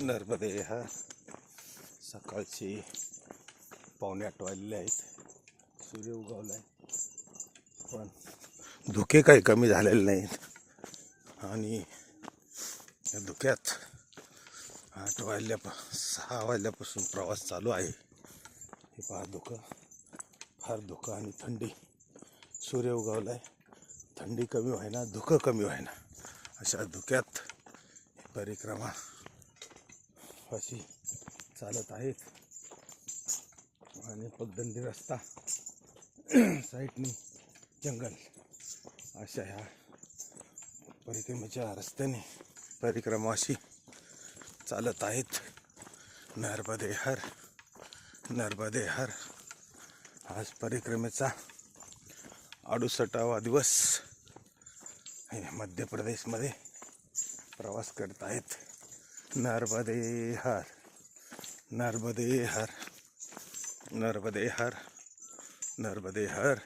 नर्मदे हा. सकाळची पाहुणे आठ वाजलेले आहेत. सूर्य उगवला आहे पण धुके काही कमी झालेले नाहीत. आणि या धुक्यात आठ वाजल्या सहा वाजल्यापासून प्रवास चालू आहे. हे पहा धुकं. फार धुकं आणि थंडी. सूर्य उगवला आहे थंडी कमी व्हायना धुकं कमी व्हायना. अशा धुक्यात परिक्रमा फाशी चालत आहेत. आणि पगडंडी रस्ता साईडनी जंगल अशा ह्या परिक्रमेच्या रस्त्याने परिक्रमाशी चालत आहेत. नर्मदे हर नर्मदे हर आज परिक्रमेचा अडुसष्टावा दिवस. हे मध्य प्रदेशमध्ये प्रवास करत आहेत नर्मदे हर नर्मदे हर नर्मदे हर नर्मदे हर